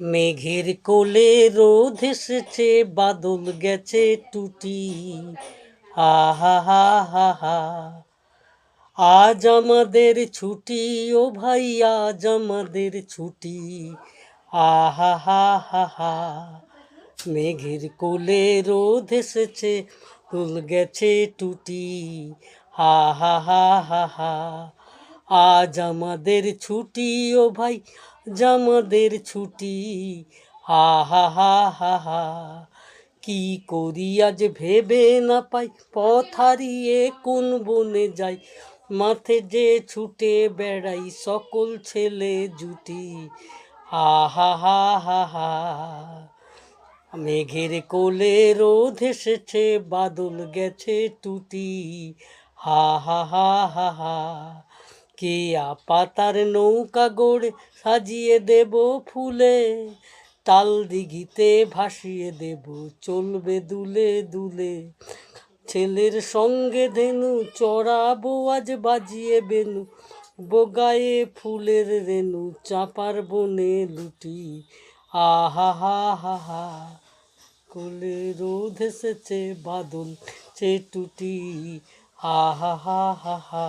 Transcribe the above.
মেঘের কোলে রোদ এসেছে, বাদল গেছে টুটি। আহা হা হা হা আজ আমাদের ছুটি, ও ভাই, আজ আমাদের ছুটি। আহা হা হা হা। মেঘের কোলে রোদ এসেছে, ফুল গেছে টুটি। হা হা হা হা হা। আজ আমাদের ছুটি, ও ভাই আজ আমাদের ছুটি হা হা হা হা হা কি করি আজ ভেবে না পাই পথ হারিয়ে কোন বনে যাই মাঠে যে ছুটে বেড়াই সকল ছেলে জুটি হা হা হা হা হা মেঘের কোলে রোদ এসেছে, বাদল গেছে টুটি। হা হা হা হা হা। কে পাতার নৌকা গড়ে সাজিয়ে দেব ফুলে? তাল দিঘিতে ভাসিয়ে দেব, চলবে দুলে দুলে। ছেলের সঙ্গে ধেনু, চড়াবো আজ বাজিয়ে বেনু। বোগায়ে ফুলের রেনু, চাপার বনে লুটি। আহা, হা কোলে রোদ এসেছে বাদল। সে টুটি হা হা হা হা হা।